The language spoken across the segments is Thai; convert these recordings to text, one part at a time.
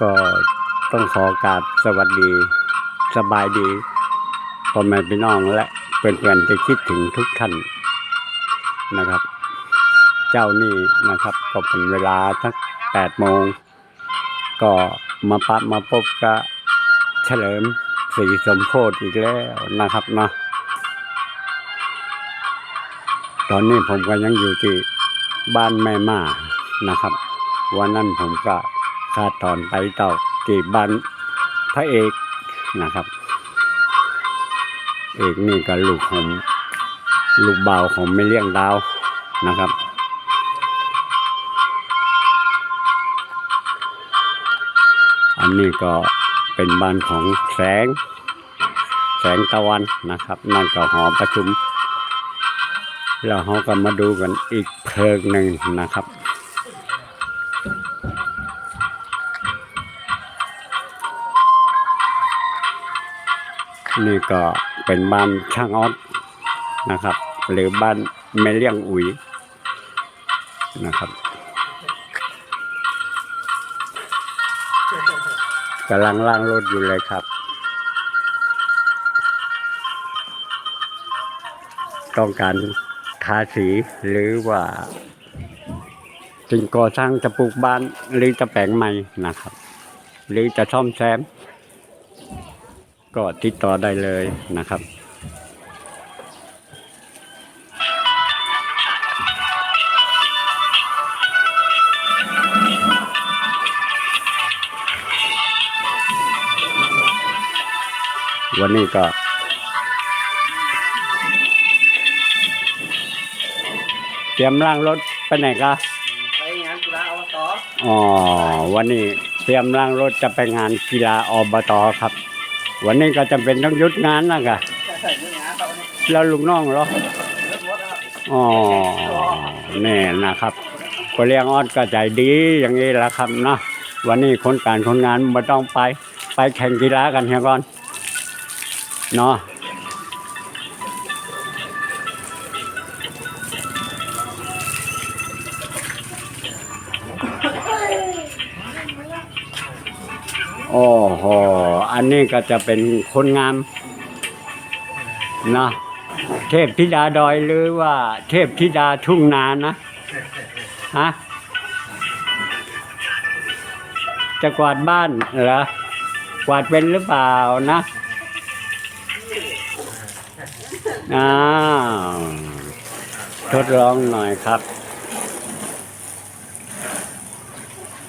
ก็ต้องขอกราบสวัสดี สบายดีพ่อแม่พี่น้องและเพื่อนๆจะคิดถึงทุกท่านนะครับ เจ้านี่นะครับก็เป็นเวลาสักแปดโมง ก็มาปะมาพบกับเฉลิมศรีสมโพธิอีกแล้วนะครับเนาะตอนนี้ผมก็ยังอยู่ที่บ้านแม่มานะครับ วันนั้นผมก็ คาตอนไปต่อที่บ้านพระเอกนะครับ เอกนี่ก็ลูกของลูกเบาของไม่เลี้ยงดาวนะครับอันนี้ก็เป็นบ้านของแสง แสงตะวันนะครับ นั่นก็หอประชุม แล้วเขาก็มาดูกันอีกเพลิงหนึ่งนะครับ นี่ก็เป็นบ้านช่างออดนะครับ หรือบ้านแม่เลี้ยงอุ๋ยนะครับกำลังล่างรถอยู่เลยครับ ต้องการทาสีหรือว่าจึงก่อสร้างจะปลูกบ้านหรือจะแปลงใหม่นะครับ หรือจะซ่อมแซม ก็ติดต่อได้เลยนะครับวันนี้ก็ เตรียมร่างรถไปไหนกะไปงานกีฬาอบตอ๋อวันนี้เตรียมร่างรถจะไปงานกีฬาอบตครับ วันนี้ก็จำเป็นต้องหยุดงานนะกะใส่เนื้องานเขาเนี่ยแล้วลุงน้องเหรอรถรถนะครับอ๋อแน่นะครับก็เลี้ยงออดก็ใจดีอย่างนี้แหละครับเนาะวันนี้คนการคนงานไม่ต้องไป ไปแข่งกีฬากันเฮียก่อนเนาะ โอ้โห อันนี้ก็จะเป็นคนงามนะเทพธิดาดอยหรือว่าเทพธิดาทุ่งนานะฮะจะกวาดบ้านเหรอกวาดเป็นหรือเปล่านะอ้าวทดลองหน่อยครับ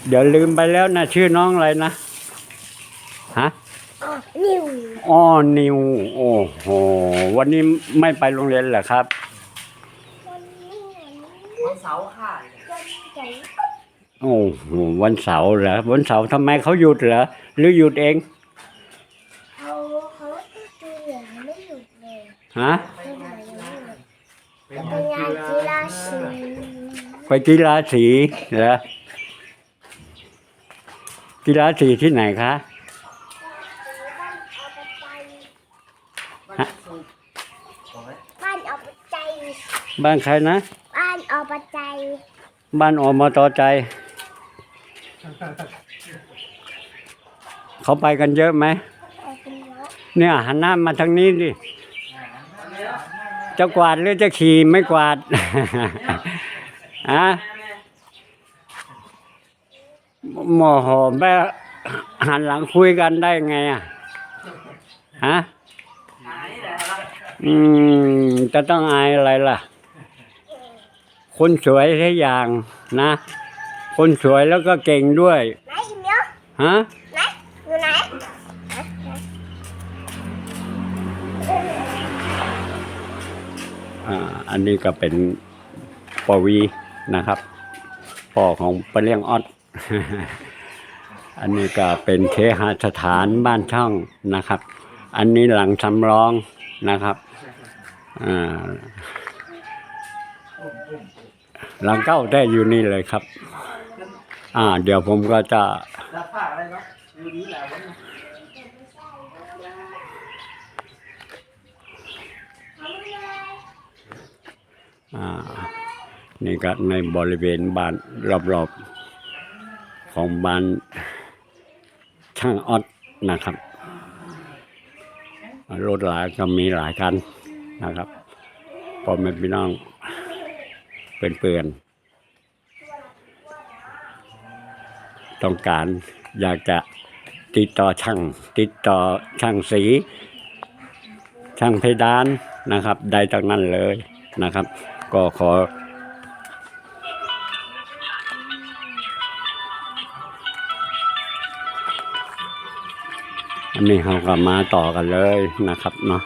เดี๋ยวลืมไปแล้วนะ ชื่อน้องอะไรนะ ฮะอ๋อนิวอ้อนิว โอ้โห วันนี้ไม่ไปโรงเรียนเหรอครับ วันนี้วันนี้วันเสาร์ค่ะวันไหนโอ้โหวันเสาร์เหรอ วันเสาร์ทำไมเขาหยุดเหรอ หรือหยุดเอง เขาเขาดูเหลืองไม่หยุดเลยฮะดูเหลืองไม่หยุดเป็นงานกีฬาสีไปกีฬาสีเหรอกีฬาสีที่ไหนคะ บ้านเอาปัจจัยบ้านเอาปัจจัยบ้านใครนะ บ้านเอาปัจจัยบ้านอมตใจ เขาไปกันเยอะไหมเอาเป็นเยอะเนี่ยหันหน้ามาทางนี้ดิ จะกวาดหรือจะขี่ไม่กวาดฮะโมโหแม่หันหลังคุยกันได้ไงอะฮะหายแต่ละ อืม จะต้องอายอะไรล่ะ คนสวยทุกอย่างนะ คนสวยแล้วก็เก่งด้วย ไหนอีเมียวฮะ ไหนอยู่ไหนไหนไหนอ่า อันนี้ก็เป็นปวีนะครับพ่อของปะเลี้ยงออด อันนี้ก็เป็นเคหสถานบ้านช่องนะครับ อันนี้หลังสำรอง นะครับอ่าหลังเก้าได้อยู่นี่เลยครับ อ่า เดี๋ยวผมก็จะอ่านี่ก็ในบริเวณบ้านรอบๆของบ้านช่างออดนะครับ รถหลายก็มีหลายคันนะครับพอแม่พี่น้องเป็นเปื่อนๆต้องการอยากจะติดต่อช่าง ติดต่อช่างสี ช่างเพดานนะครับ ได้จากนั้นเลยนะครับ ก็ขอ อันนี้เราก็มาต่อกันเลยนะครับเนาะ